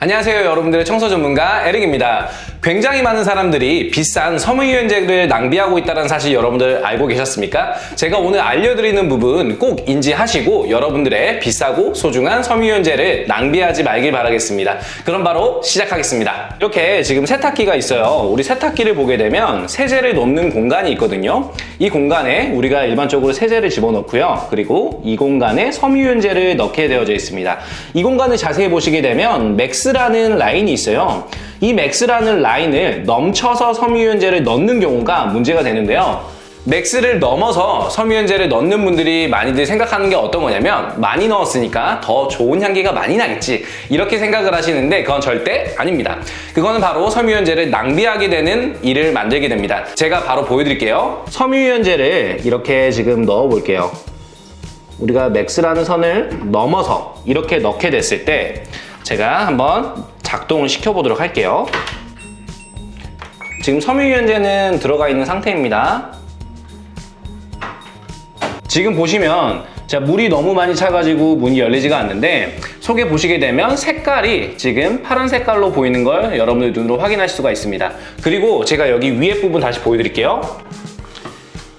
안녕하세요 여러분들의 청소 전문가 에릭입니다 굉장히 많은 사람들이 비싼 섬유유연제를 낭비하고 있다는 사실 여러분들 알고 계셨습니까? 제가 오늘 알려드리는 부분 꼭 인지하시고 여러분들의 비싸고 소중한 섬유유연제를 낭비하지 말길 바라겠습니다. 그럼 바로 시작하겠습니다. 이렇게 지금 세탁기가 있어요. 우리 세탁기를 보게 되면 세제를 넣는 공간이 있거든요. 이 공간에 우리가 일반적으로 세제를 집어넣고요. 그리고 이 공간에 섬유유연제를 넣게 되어져 있습니다. 이 공간을 자세히 보시게 되면 맥스라는 라인이 있어요. 이 맥스라는 라인을 넘쳐서 섬유유연제를 넣는 경우가 문제가 되는데요. 맥스를 넘어서 섬유유연제를 넣는 분들이 많이들 생각하는 게 어떤 거냐면 많이 넣었으니까 더 좋은 향기가 많이 나겠지 이렇게 생각을 하시는데 그건 절대 아닙니다. 그거는 바로 섬유유연제를 낭비하게 되는 일을 만들게 됩니다. 제가 바로 보여드릴게요. 섬유유연제를 이렇게 지금 넣어 볼게요. 우리가 맥스라는 선을 넘어서 이렇게 넣게 됐을 때 제가 한번 작동을 시켜보도록 할게요. 지금 섬유유연제는 들어가 있는 상태입니다. 지금 보시면 자 물이 너무 많이 차가지고 문이 열리지가 않는데 속에 보시게 되면 색깔이 지금 파란 색깔로 보이는 걸 여러분들 눈으로 확인하실 수가 있습니다. 그리고 제가 여기 위에 부분 다시 보여드릴게요.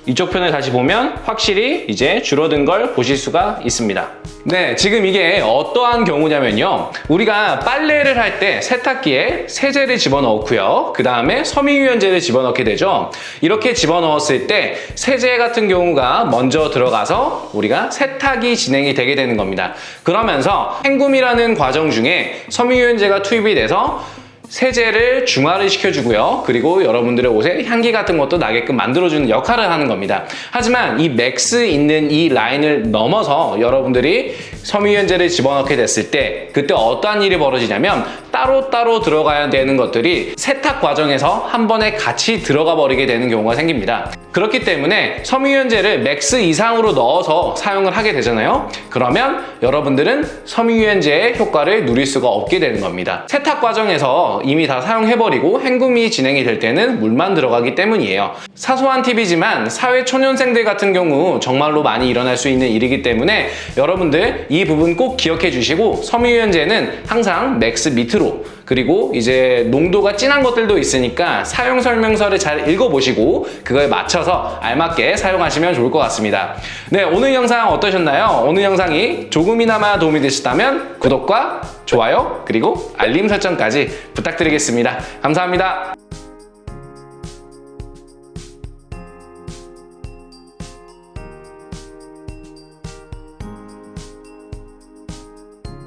이쪽 편을 다시 보면 확실히 이제 줄어든 걸 보실 수가 있습니다. 네, 지금 이게 어떠한 경우냐면요. 우리가 빨래를 할 때 세탁기에 세제를 집어넣고요. 그 다음에 섬유유연제를 집어넣게 되죠. 이렇게 집어넣었을 때 세제 같은 경우가 먼저 들어가서 우리가 세탁이 진행이 되게 되는 겁니다. 그러면서 헹굼이라는 과정 중에 섬유유연제가 투입이 돼서 세제를 중화를 시켜주고요. 그리고 여러분들의 옷에 향기 같은 것도 나게끔 만들어주는 역할을 하는 겁니다. 하지만 이 맥스 있는 이 라인을 넘어서 여러분들이 섬유유연제를 집어넣게 됐을 때 그때 어떠한 일이 벌어지냐면 따로따로 들어가야 되는 것들이 세탁 과정에서 한 번에 같이 들어가 버리게 되는 경우가 생깁니다. 그렇기 때문에 섬유유연제를 맥스 이상으로 넣어서 사용을 하게 되잖아요. 그러면 여러분들은 섬유유연제의 효과를 누릴 수가 없게 되는 겁니다. 세탁 과정에서 이미 다 사용해버리고 헹굼이 진행이 될 때는 물만 들어가기 때문이에요. 사소한 팁이지만 사회 초년생들 같은 경우 정말로 많이 일어날 수 있는 일이기 때문에 여러분들 이 부분 꼭 기억해 주시고 섬유유연제는 항상 맥스 밑으로 그리고 이제 농도가 진한 것들도 있으니까 사용 설명서를 잘 읽어보시고 그거에 맞춰서 알맞게 사용하시면 좋을 것 같습니다. 네, 오늘 영상 어떠셨나요? 오늘 영상이 조금이나마 도움이 되셨다면 구독과 좋아요 그리고 알림 설정까지 부탁드리겠습니다. 감사합니다.